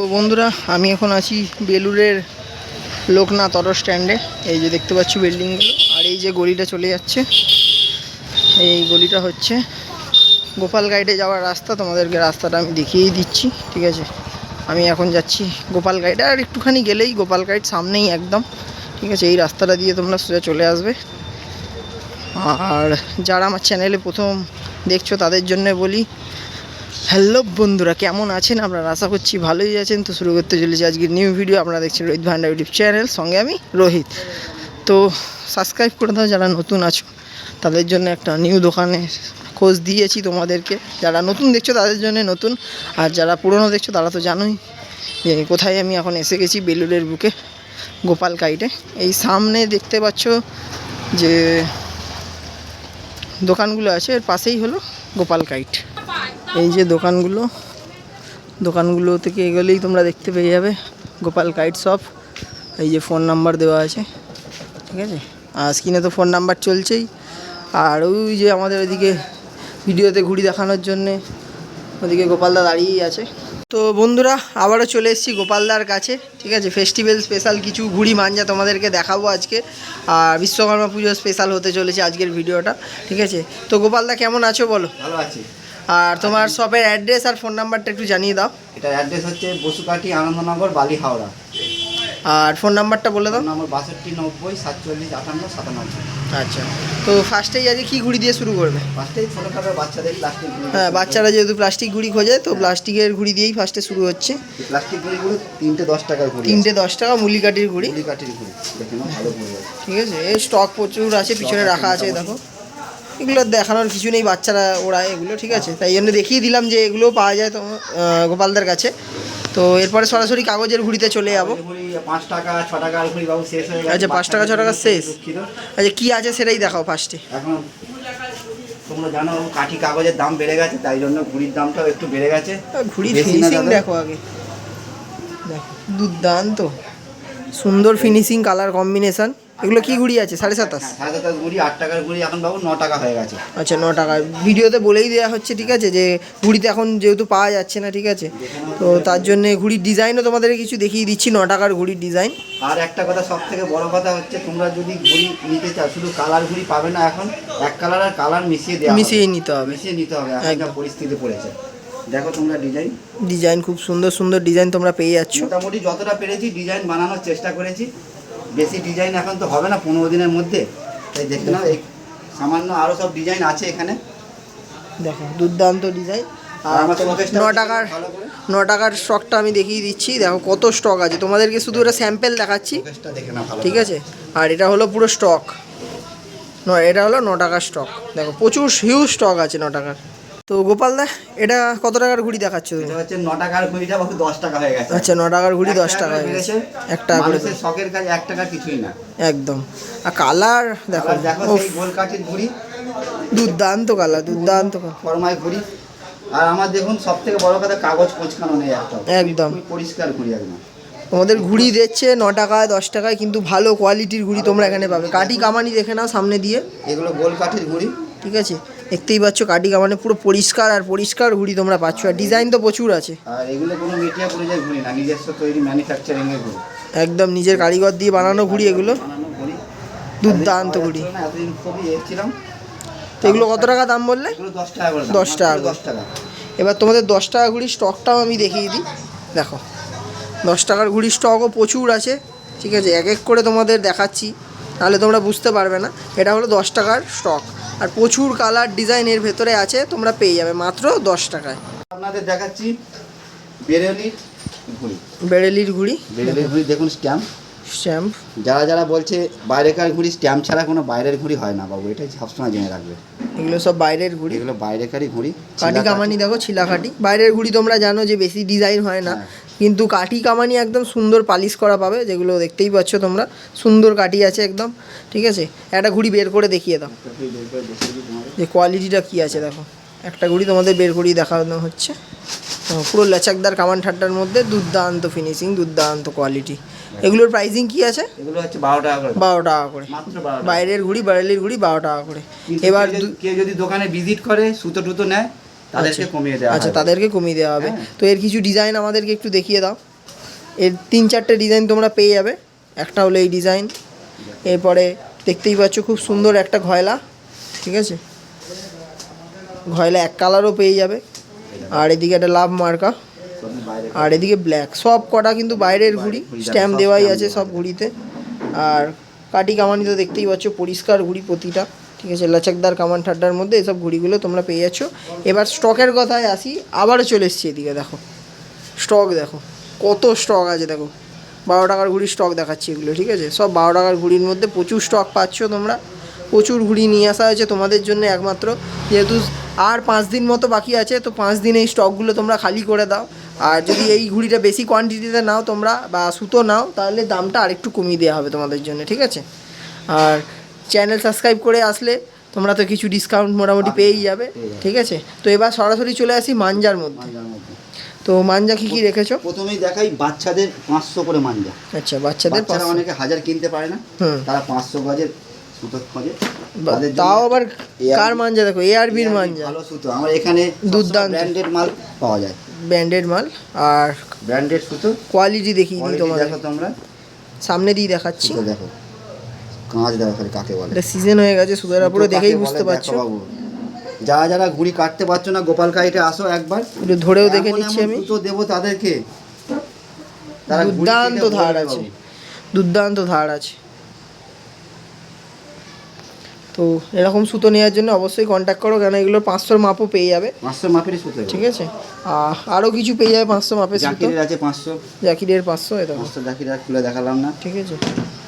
তো বন্ধুরা, আমি এখন আছি বেলুরের লোকনাথ অটো স্ট্যান্ডে। এই যে দেখতে পাচ্ছি বিল্ডিংগুলো, আর এই যে গলিটা চলে যাচ্ছে। এই গলিটা হচ্ছে গোপাল গাইডে যাওয়ার রাস্তা। তোমাদেরকে রাস্তাটা আমি দেখিয়েই দিচ্ছি, ঠিক আছে? আমি এখন যাচ্ছি গোপাল গাইডে, আর একটুখানি গেলেই গোপাল গাইড সামনেই একদম, ঠিক আছে? এই রাস্তাটা দিয়ে তোমরা সোজা চলে আসবে। আর যারা আমার চ্যানেলে প্রথম দেখছ, তাদের জন্য বলি হ্যালো বন্ধুরা, কেমন আছেন? আপনারা আশা করছি ভালোই আছেন। তো শুরু করতে চলেছি আজকের নিউ ভিডিও আপনারা দেখছেন রোহিত ভান্ডার ইউটিউব চ্যানেল সঙ্গে আমি রোহিত। তো সাবস্ক্রাইব করে দাও যারা নতুন আছো, তাদের জন্য একটা নিউ দোকানে খোঁজ দিয়েছি তোমাদেরকে। যারা নতুন দেখছ, তাদের জন্য নতুন। আর যারা পুরনো দেখছ, তারা তো জানোই যে কোথায় আমি এখন এসে গেছি বেলুরের বুকে, গোপাল কাইটে। এই সামনে দেখতে পাচ্ছ যে দোকানগুলো আছে, এর পাশেই হলো গোপাল কাইট। এই যে দোকানগুলো দোকানগুলো থেকে এগোলেই তোমরা দেখতে পেয়ে যাবে। গোপাল কাইট শপ, এই যে ফোন নাম্বার দেওয়া আছে, ঠিক আছে? আর স্ক্রিনে তো ফোন নাম্বার চলছেই। আর ওই যে আমাদের ওইদিকে ভিডিওতে ঘুড়ি দেখানোর জন্যে, ওদিকে গোপালদা দাঁড়িয়েই আছে। তো বন্ধুরা, আবারও চলে এসেছি গোপালদার কাছে, ঠিক আছে? ফেস্টিভ্যাল স্পেশাল কিছু ঘুড়ি মাঞ্জা তোমাদেরকে দেখাবো আজকে। আর বিশ্বকর্মা পুজো স্পেশাল হতে চলেছে আজকের ভিডিওটা, ঠিক আছে? তো গোপালদা, কেমন আছো বলো? ভালো আছি। আর তোমার শপের অ্যাড্রেস আর ফোন নাম্বারটা একটু জানিয়ে দাও। এটার অ্যাড্রেস হচ্ছে বসুকাঠি আনন্দনগর বালি হাওড়া। আর ফোন নাম্বারটা বলে দাও। নম্বর বাষট্টি নব্বই সাতচল্লিশ আটান্ন সাতানব্বই। আচ্ছা। তো ফার্স্টেই আজকে কী ঘুড়ি দিয়ে শুরু করবে? ফার্স্টেই ছোটোখাটো বাচ্চাদের প্লাস্টিক হ্যাঁ বাচ্চারা যেহেতু প্লাস্টিক ঘুড়ি খোঁজে তো প্লাস্টিকের ঘুড়ি দিয়েই ফার্স্টে শুরু হচ্ছে। প্লাস্টিক ঘুড়িগুলো তিনটে দশ টাকার ঘুড়ি তিনটে দশ টাকা মুলিকাটির ঘুড়ি কাঠির ঘুড়ি ভালো ঘুড়ি ঠিক আছে এই স্টক প্রচুর আছে পিছনে রাখা আছে দেখো। এগুলো দেখানোর কিছু নেই বাচ্চারা ওড়ায় এগুলো ঠিক আছে? তাই জন্য দেখিয়ে দিলাম যে এগুলো পাওয়া যায় তো গোপালদার কাছে। তো এরপরে সরাসরি কাগজের ঘুড়িতে চলে যাব। পাঁচ টাকা ছ টাকার ঘুড়ি বাবু শেষ হয়ে গেছে আচ্ছা, পাঁচ টাকা, ছ টাকা শেষ? আচ্ছা কী আছে সেটাই দেখাও ফার্স্টে এখন তোমরা জানো কাঠি কাগজের দাম বেড়ে গেছে তাই জন্য ঘুড়ির দামটাও একটু বেড়ে গেছে। ঘুড়ির ফিনিশিং দেখো আগে। দেখো দুর্দান্ত। সুন্দর ফিনিশিং কালার কম্বিনেশন এগুলো কি ঘুড়ি আছে? সাড়ে সাতাশ? হ্যাঁ, সাড়ে সাতাশ ঘুড়ি আট টাকার ঘুড়ি এখন বাবু ন টাকা হয়ে গেছে। আচ্ছা ন টাকা। ভিডিওতে বলেই দেওয়া হচ্ছে ঠিক আছে যে ঘুড়িতে এখন যেহেতু পাওয়া যাচ্ছে না ঠিক আছে তো তার জন্য ঘুড়ির ডিজাইনও তোমাদের কিছু দেখিয়ে দিচ্ছি ন টাকার ঘুড়ির ডিজাইন। আর একটা কথা সব থেকে বড় কথা হচ্ছে তোমরা যদি ঘুড়ি নিতে চাও শুধু কালার ঘুড়ি পাবে না এখন এক কালার আর কালার মিশিয়ে দেওয়া মিশিয়ে নিতে হবে। মিশিয়ে নিতে হবে এখন পরিস্থিতি পড়েছে। দেখো তোমরা ডিজাইন। ডিজাইন খুব সুন্দর সুন্দর ডিজাইন তোমরা পেয়ে যাচ্ছ। মোটামুটি যতটা পেরেছি ডিজাইন বানানোর চেষ্টা করেছি। বেশি ডিজাইন এখন তো হবে না পনেরো দিনের মধ্যে। তাই দেখে নাও এই সামান্য আরও সব ডিজাইন আছে এখানে। দেখো দুর্দান্ত ডিজাইন আর ন টাকার ন টাকার স্টকটা আমি দেখিয়ে দিচ্ছি। দেখো কত স্টক আছে। তোমাদেরকে শুধু এটা স্যাম্পেল দেখাচ্ছি। দেখে নাও ঠিক আছে? আর এটা হলো পুরো স্টক ন এটা হলো ন টাকার স্টক দেখো প্রচুর হিউজ স্টক আছে ন টাকার। তো গোপাল দা এটা কত টাকার ঘুড়ি দেখাচ্ছ তুমি? এটা হচ্ছে ন টাকার ঘুড়িটা বাবু দশ টাকা হয়ে গেছে। আচ্ছা ন টাকার ঘুড়ি এক দশ টাকা হয়ে গেছে। এক টাকা করে মানুষের শখের কাজ এক টাকা কিছুই না। একদম। আর কালার দেখো। দেখো সেই গোল কাঠির ঘুড়ি। দুর্দান্ত কালার দুর্দান্ত ফরমাই ঘুড়ি। আর আমার দেখুন সব থেকে বড় কথা কাগজ কোচকানো নেই একটা একদম। পরিষ্কার ঘুড়ি একদম। তোমাদের ঘুড়ি দিচ্ছে ন টাকায় দশ টাকায় কিন্তু ভালো কোয়ালিটির ঘুড়ি তোমরা এখানে পাবে। কাটি কামানি দেখে নাও সামনে দিয়ে। এগুলো গোল কাঠের ঘুড়ি। ঠিক আছে। দেখতেই পাচ্ছ কাটি কামানি পুরো পরিষ্কার আর পরিষ্কার ঘুড়ি তোমরা পাচ্ছ। আর ডিজাইন তো প্রচুর আছে। আর এগুলো কোনো মিডিয়া পরিযায়ী ঘুড়ি না নিজস্ব তৈরি ম্যানুফ্যাকচারিং এর ঘুড়ি। একদম নিজের কারিগর দিয়ে বানানো ঘুড়ি এগুলো। দুর্দান্ত ঘুড়ি। এতদিন খুবই এসেছিলাম তো এগুলো কত টাকা দাম বললে? দশ টাকা দশ টাকা দশ টাকা। এবার তোমাদের দশ টাকা ঘুড়ির স্টকটাও আমি দেখিয়ে দিই। দেখো দশ টাকার ঘুড়ির স্টকও প্রচুর আছে। ঠিক আছে এক এক করে তোমাদের দেখাচ্ছি। তাহলে তোমরা বুঝতে পারবে না। এটা হলো দশ টাকার স্টক আর প্রচুর কালার ডিজাইন এর ভেতরে আছে তোমরা পেয়ে যাবে মাত্র দশ টাকায়। আপনাদের দেখাচ্ছি বেরেলির ঘুড়ি। বেরেলির ঘুড়ি। বেরেলির ঘুড়ি দেখুন স্ট্যাম্প। স্ট্যাম্প। যারা যারা বলছে বাইরেকার ঘুড়ি স্ট্যাম্প ছাড়া কোনো বাইরের ঘুড়ি হয় না বাবু এটাই সবসময় জেনে রাখবে। এগুলো সব বাইরের ঘুড়ি। এগুলো বাইরেকারই ঘুড়ি কাঠি কামানি দেখো ছিলাকাঠি। বাইরের ঘুড়ি তোমরা জানো যে বেশি ডিজাইন হয় না। হ্যাঁ। কিন্তু কাঠি কামানি একদম সুন্দর পালিশ করা পাবে যেগুলো দেখতেই পাচ্ছ তোমরা। সুন্দর কাঠি আছে একদম ঠিক আছে? একটা ঘুড়ি বের করে দেখিয়ে দাও। যে কোয়ালিটিটা কী আছে দেখো। একটা ঘুড়ি তোমাদের বের করিয়ে দেখানো হচ্ছে। পুরো লেচাকদার কামান ঠাট্টার মধ্যে দুর্দান্ত ফিনিশিং দুর্দান্ত কোয়ালিটি এগুলোর প্রাইসিং কি আছে? এগুলো হচ্ছে বারো টাকা করে। বারো টাকা করে। বাইরের ঘুড়ি বারেলির ঘুড়ি বারো টাকা করে। এবার কেউ যদি দোকানে ভিজিট করে সুতো টুতো নেয় তাদেরকে কমিয়ে দেওয়া আচ্ছা তাদেরকে কমিয়ে দেওয়া হবে। হ্যাঁ। তো এর কিছু ডিজাইন আমাদেরকে একটু দেখিয়ে দাও। এর তিন চারটে ডিজাইন তোমরা পেয়ে যাবে। একটা হলো এই ডিজাইন এরপরে দেখতেই পাচ্ছ খুব সুন্দর একটা ঘয়লা ঠিক আছে? ঘয়লা এক কালারও পেয়ে যাবে। আর এদিকে একটা লাভ মার্কা আর এদিকে ব্ল্যাক সব কটা কিন্তু বাইরের ঘুড়ি স্ট্যাম্প দেওয়াই আছে সব ঘুড়িতে। আর কাটি কামানি তো দেখতেই পাচ্ছ পরিষ্কার ঘুড়ি প্রতিটা। ঠিক আছে লাচাকদার কামান ঠাড্ডার মধ্যে এসব ঘুড়িগুলো তোমরা পেয়ে যাচ্ছ। এবার স্টকের কথায় আসি, আবারও চলে এসছি এদিকে, দেখো। স্টক দেখো, কত স্টক আছে, দেখো। বারো টাকার ঘুড়ির স্টক দেখাচ্ছি এগুলো, ঠিক আছে? সব বারো টাকার ঘুড়ির মধ্যে প্রচুর স্টক পাচ্ছ তোমরা। প্রচুর ঘুড়ি নিয়ে আসা হয়েছে তোমাদের জন্য একমাত্র। যেহেতু আর পাঁচ দিন মতো বাকি আছে, তো পাঁচ দিন এই স্টকগুলো তোমরা খালি করে দাও। আর যদি এই ঘুড়িটা বেশি কোয়ান্টিটিতে নাও তোমরা বা সুতো নাও, তাহলে দামটা আরেকটু কমিয়ে দেওয়া হবে তোমাদের জন্য, ঠিক আছে? আর চ্যানেল সাবস্ক্রাইব করে আসলে তোমরা তো কিছু ডিসকাউন্ট মোটামুটি পেয়েই যাবে ঠিক আছে? তো এবার সরাসরি চলে আসি মাঞ্জার মধ্যে। তো মাঞ্জা কি কি রেখেছো? প্রথমেই দেখাই বাচ্চাদের পাঁচশো করে মাঞ্জা। আচ্ছা বাচ্চাদের বাচ্চারা অনেকে হাজার কিনতে পারে না। তারা পাঁচশো গজের সুতো খোঁজে। তাও আবার কার মাঞ্জা? দেখো এআরবির মাঞ্জা। ভালো সুতো। আমার এখানে দুর্দান্ত। ব্র্যান্ডেড মাল পাওয়া যায়। ব্র্যান্ডেড মাল আর ব্র্যান্ডেড সুতো। কোয়ালিটি দেখিয়ে দিই তোমাদের। দেখো তোমরা। সামনে দিয়ে দেখাচ্ছি। দেখো। কাঁচ দেখো খালি কাকে বলে? সিজন হয়ে গেছে সুদের উপরে দেখেই বুঝতে পারছ। বাবু। যারা যারা ঘুড়ি কাটতে পারছ না গোপাল কাইটে আসো একবার। ধরেও দেখে নিচ্ছি আমি। সুতো দেবো তাদেরকে। দুর্দান্ত ধার আছে। দুর্দান্ত ধার আছে। তো এরকম সুতো নেওয়ার জন্য অবশ্যই কন্ট্যাক্ট করো কেন এগুলো পাঁচশোর মাপও পেয়ে যাবে। পাঁচশো মাপেরই সুতো ঠিক আছে? আর আরও কিছু পেয়ে যাবে পাঁচশো মাপের সুতো? আছে পাঁচশো। জাকিরের পাঁচশো এটা পাঁচশো জাকির খুলে দেখালাম না। ঠিক আছে।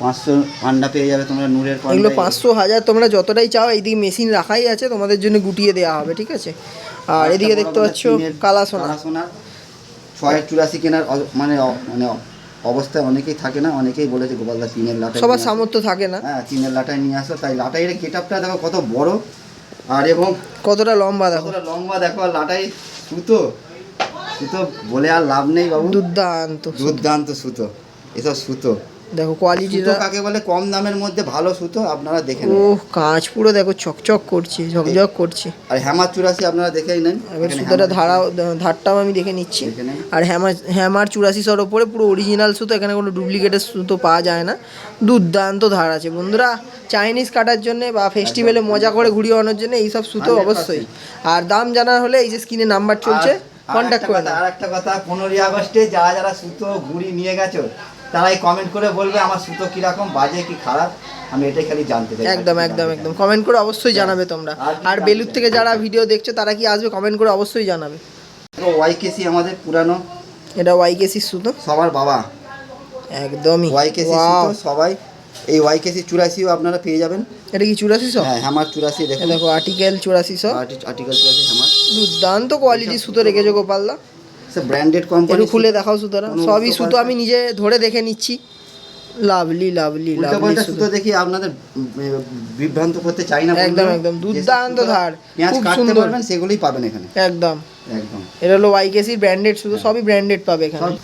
পাঁচশো পান্ডা পেয়ে যাবে তোমরা নূরের এগুলো পাঁচশো হাজার তোমরা যতটাই চাও এইদিকে মেশিন রাখাই আছে তোমাদের জন্য গুটিয়ে দেওয়া হবে ঠিক আছে? আর এদিকে দেখতে পাচ্ছ কালা সোনা সোনা ছয় চুরাশি কেনার মানে মানে অবস্থায় অনেকেই থাকে না অনেকেই বলেছে গোপালদা তিনের লাটাই সবার সামর্থ্য থাকে না। হ্যাঁ তিনের লাটাই নিয়ে আসো। তাই লাটাইয়ের গেট আপটা দেখো কত বড় আর এবং কতটা লম্বা দেখো। লম্বা দেখো আর লাটাই সুতো। সুতো বলে আর লাভ নেই বাবু। দুর্দান্ত দুর্দান্ত সুতো। এসব সুতো। দেখো কোয়ালিটিটা কাকে বলে? কম দামের মধ্যে ভালো সুতো আপনারা দেখে ও কাঁচ পুরো দেখো চকচক করছে ঝকঝক করছে। আর হ্যামার চুরাশি আপনারা দেখেই নেন। এবার সুতোটা ধারা ধারটাও আমি দেখে নিচ্ছি। আর হ্যামার হ্যামার চুরাশিশোর ওপরে পুরো অরিজিনাল সুতো এখানে কোনো ডুপ্লিকেটের সুতো পাওয়া যায় না। দুর্দান্ত ধার আছে। বন্ধুরা চাইনিজ কাটার জন্য বা ফেস্টিভ্যালে মজা করে ঘুরিয়ে আনার জন্য এইসব সুতো অবশ্যই। আর দাম জানার হলে এই যে স্ক্রিনে নাম্বার চলছে কন্ট্যাক্ট করে আর একটা কথা পনেরোই আগস্টে যারা যারা সুতো ঘুড়ি নিয়ে গেছো তারাই কমেন্ট করে বলবে আমার সুতো কীরকম বাজে কি খারাপ আমি এটাই খালি জানতে চাই। একদম একদম একদম। কমেন্ট করে অবশ্যই জানাবে তোমরা। আর বেলুর থেকে যারা ভিডিও দেখছ তারা কি আসবে? কমেন্ট করে অবশ্যই জানাবে। ওয়াইকেসি আমাদের পুরানো। এটা ওয়াইকেসির সুতো? সবার বাবা। একদমই। ওয়াইকেসি! সুতো সবাই। এই ওয়াইকেসি চুরাশিও আপনারা পেয়ে যাবেন। এটা কি চুরাশি চুরাশিশো হ্যাঁ হ্যামার চুরাশি এ দেখুন দেখো আর্টিকেল চুরাশিশো আর্টিকেল চুরাশি হ্যামার। দুর্দান্ত কোয়ালিটি সুতো রেখেছো গোপালদা। ব্র্যান্ডেড কোম্পানি খুলে দেখাও সবই সুতো আমি নিজে ধরে দেখে নিচ্ছি। লাভলি লাভলি লাভলি সুতো। দেখি আপনাদের বিভ্রান্ত করতে চাই না একদম, একদম, দুর্দান্ত ধার, খুব সুন্দর। পারবেন সেগুলোই পাবেন এখানে। একদম। একদম। এটা হলো ওয়াইকেসির ব্র্যান্ডেড সুতো সবই ব্র্যান্ডেড পাবে এখানে।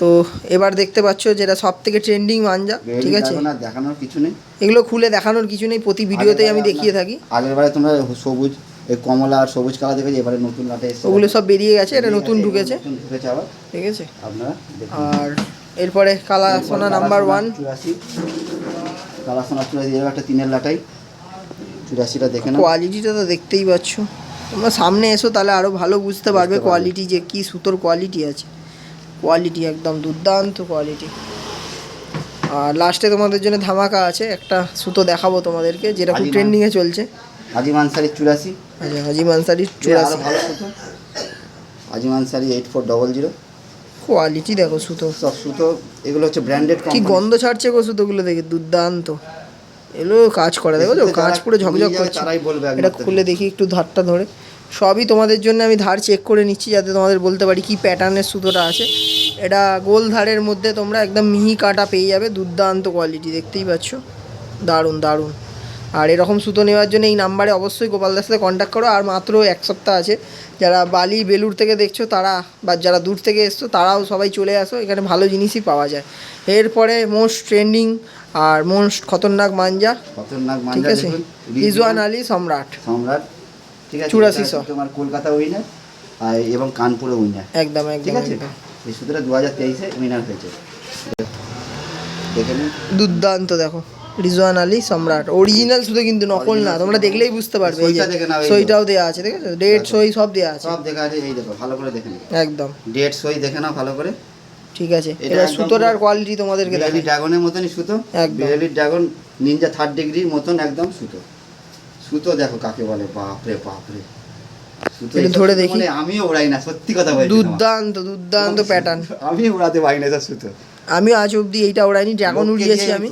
তো এবার দেখতে পাচ্ছ যেটা সব থেকে ট্রেন্ডিং মাঞ্জা ঠিক আছে? দেখানোর কিছু নেই। এগুলো খুলে দেখানোর কিছু নেই প্রতি ভিডিওতেই আমি দেখিয়ে থাকি। আগেরবারে তোমরা সবুজ এই কমলা আর সবুজ কালার দেখেছি এবারে নতুন লাটে এসেছে। ওগুলো সব বেরিয়ে গেছে এটা নতুন ঢুকেছে। নতুন ঢুকেছে আবার। ঠিক আছে? আপনারা আর এরপরে কালা সোনা নাম্বার ওয়ান চুরাশি। কালা সোনা চুরাশি এরকম একটা তিনের লাটাই। চুরাশিটা দেখে না কোয়ালিটিটা তো দেখতেই পাচ্ছ। তোমরা সামনে এসো তাহলে আরও ভালো বুঝতে পারবে। কোয়ালিটি যে কি সুতোর কোয়ালিটি আছে। কোয়ালিটি একদম দুর্দান্ত কোয়ালিটি আর লাস্টে তোমাদের জন্য ধামাকা আছে একটা সুতো দেখাবো তোমাদেরকে যেটা খুব আজিমা। ট্রেন্ডিংয়ে চলছে। আজিম আনসারি চুরাশি। আচ্ছা মানসারির আরও চুরাশি। ভালো সুতো। Azim Ansari eight four double zero quality দেখো সুতো। সব সুতো এগুলো হচ্ছে ব্র্যান্ডেড কি গন্ধ ছাড়ছে গো সুতোগুলো দেখে দুর্দান্ত। এগুলো কাজ করে দেখো তো কাজ পুরো ঝকঝক করছে। বলবে এটা খুলে দেখি একটু ধারটা ধরে। সবই তোমাদের জন্য আমি ধার চেক করে নিচ্ছি যাতে তোমাদের বলতে পারি কি প্যাটার্নের সুতোটা আছে। এটা গোল ধারের মধ্যে তোমরা একদম মিহি কাটা পেয়ে যাবে দুর্দান্ত কোয়ালিটি দেখতেই পাচ্ছ? দারুণ দারুণ। আর এরকম সুতো নেওয়ার জন্য এই নাম্বারে অবশ্যই গোপালদার সাথে কন্ট্যাক্ট করো। আর মাত্র এক সপ্তাহ আছে যারা বালি বেলুর থেকে দেখছ তারা বা যারা দূর থেকে এসছো তারাও সবাই চলে আসো এখানে ভালো জিনিসই পাওয়া যায়। এরপরে মোস্ট ট্রেন্ডিং আর মোস্ট খতরনাক মাঞ্জা খতরনাক ঠিক আছে? রিজওয়ান আলী সম্রাট। সম্রাট ঠিক আছে? চুরাশি। তোমার কলকাতা উইনার আর এবং কানপুরে উইনার একদম একদম ঠিক আছে? এই সুতোটা দু হাজার তেইশে উইনার হয়েছে। দেখে দুর্দান্ত দেখো। রিজওয়ান আলী সম্রাট। অরিজিনাল শুধু কিন্তু নকল না তোমরা দেখলেই বুঝতে পারবে। সইটাও দেওয়া আছে ঠিক আছে? ডেট সই সব দেওয়া আছে। সব দেখা আছে এই দেখো ভালো করে দেখে একদম। ডেট সই দেখে নাও ভালো করে। ঠিক আছে। এটা সুতোটার কোয়ালিটি তোমাদেরকে দেখাই। ড্রাগনের মতনই সুতো। বিরালি ড্রাগন নিনজা থার্ড ডিগ্রির মতন একদম সুতো। সুতো দেখো কাকে বলে বাপরে সুতো একটু এইসব ধরে দেখি। মানে আমিও উড়াই না সত্যি কথা বলছি দুর্দান্ত দুর্দান্ত প্যাটার্ন আমি উড়াতে পারি না সুতো। আমি আজ অবধি এইটা ওড়াইনি ড্রাগন উড়িয়েছি আমি।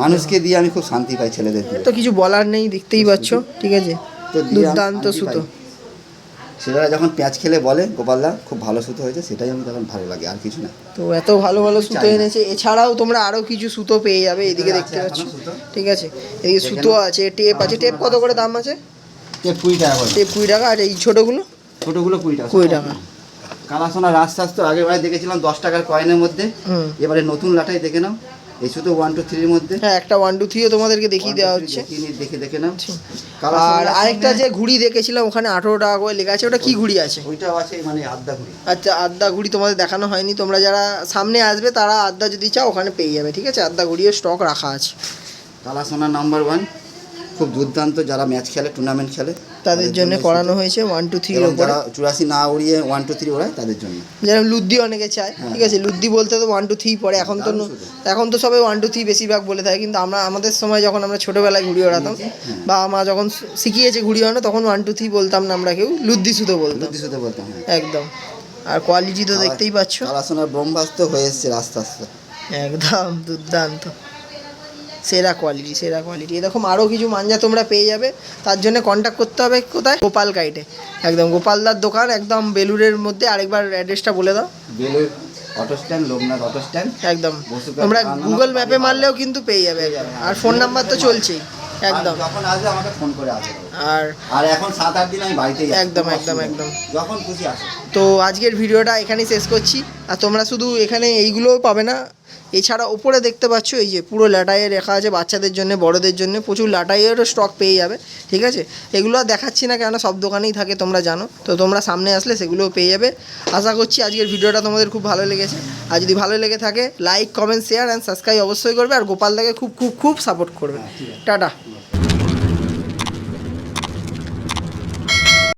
মানুষকে দিয়ে আমি খুব শান্তি পাই ছেলেদের তো কিছু বলার নেই দেখতেই পাচ্ছ ঠিক আছে? তো দুর্দান্ত সুতো। ছেলেরা যখন পেঁয়াজ খেলে বলে গোপালদা খুব ভালো সুতো হয়েছে সেটাই আমি তখন ভালো লাগে আর কিছু না। তো এত ভালো ভালো সুতো এনেছে এছাড়াও তোমরা আরও কিছু সুতো পেয়ে যাবে এদিকে দেখতে পাচ্ছ ঠিক আছে? এদিকে সুতো আছে টেপ আছে টেপ কত করে দাম আছে? টেপ কুড়ি টাকা টেপ কুড়ি টাকা আর এই ছোটোগুলো? ছোটোগুলো কুড়ি টাকা। কুড়ি টাকা। কালাসোনা রাজস্বাস্থ্য আগের বারে দেখেছিলাম দশ টাকার কয়েনের মধ্যে। এবারে নতুন লাটাই দেখে নাও। এই শুধু ওয়ান টু থ্রির মধ্যে? হ্যাঁ একটা ওয়ান টু থ্রিও তোমাদেরকে দেখিয়ে দেওয়া হচ্ছে। দেখে দেখে নাও। আর আরেকটা যে ঘুড়ি দেখেছিলাম ওখানে আঠেরো টাকা করে লেখা আছে। ওটা কি ঘুড়ি আছে? ওইটাও আছে মানে আচ্ছা ঘুড়ি তোমাদের দেখানো হয়নি। তোমরা যারা সামনে আসবে তারা আদ্যা যদি চাও ওখানে পেয়ে যাবে ঠিক আছে? আদ্যা ঘুড়িও স্টক রাখা আছে। কালাসোনা নাম্বার ওয়ান খুব দুর্দান্ত যারা ম্যাচ খেলে টুর্নামেন্ট খেলে। তাদের জন্য করানো হয়েছে ওয়ান টু এবং যারা চুরাশি না উড়িয়ে ওয়ান টু থ্রি ওড়ায় তাদের জন্য। যেরকম লুদ্দি অনেকে চায় হ্যাঁ। ঠিক আছে? লুদ্দি বলতে তো ওয়ান টু থ্রি পড়ে। এখন তো এখন তো সবাই ওয়ান টু থ্রি বেশিরভাগ বলে থাকে কিন্তু আমরা আমাদের সময় যখন আমরা ছোটোবেলায় ঘুড়ি ওড়াতাম হ্যাঁ। বাবা মা যখন শিখিয়েছে ঘুড়ি ওড়ানো তখন ওয়ান টু থ্রি বলতাম না আমরা কেউ লুদ্দি সুতো বলতাম। বুদ্ধি সুতো বলতাম হ্যাঁ। একদম। আর কোয়ালিটি তো দেখতেই পাচ্ছ। কালাসোনার ব্রহ্মাস্ত্র হয়ে এসছে আস্তে আস্তে একদম দুর্দান্ত। সেরা কোয়ালিটি সেরা কোয়ালিটি এরকম আরও কিছু মাঞ্জা তোমরা পেয়ে যাবে। তার জন্য কন্ট্যাক্ট করতে হবে কোথায়? গোপাল গাইডে একদম গোপালদার দোকান একদম বেলুরের মধ্যে। আরেকবার অ্যাড্রেসটা বলে দাও। Belur auto stand Loknath auto stand একদম। তোমরা গুগল ম্যাপে মারলেও কিন্তু পেয়ে যাবে। আর ফোন নাম্বার তো চলছেই। একদম। যখন আসবে আমাকে ফোন করে আসবে। আর আর এখন সাত আট দিন আমি বাড়িতেই একদম, একদম, একদম। যখন খুশি আসো। তো আজকের ভিডিওটা এখানেই শেষ করছি। আর তোমরা শুধু এখানে এইগুলোও পাবে না এছাড়া ওপরে দেখতে পাচ্ছ এই যে পুরো লাটাইয়ে রেখা আছে বাচ্চাদের জন্য বড়দের জন্য প্রচুর লাটাইয়েরও স্টক পেয়ে যাবে ঠিক আছে? এগুলো আর দেখাচ্ছি না কেন সব দোকানেই থাকে তোমরা জানো। তো তোমরা সামনে আসলে সেগুলোও পেয়ে যাবে। আশা করছি আজকের ভিডিওটা তোমাদের খুব ভালো লেগেছে। আর যদি ভালো লেগে থাকে like comment share and subscribe অবশ্যই করবে। আর গোপালদাকে খুব খুব খুব সাপোর্ট করবে। টাটা।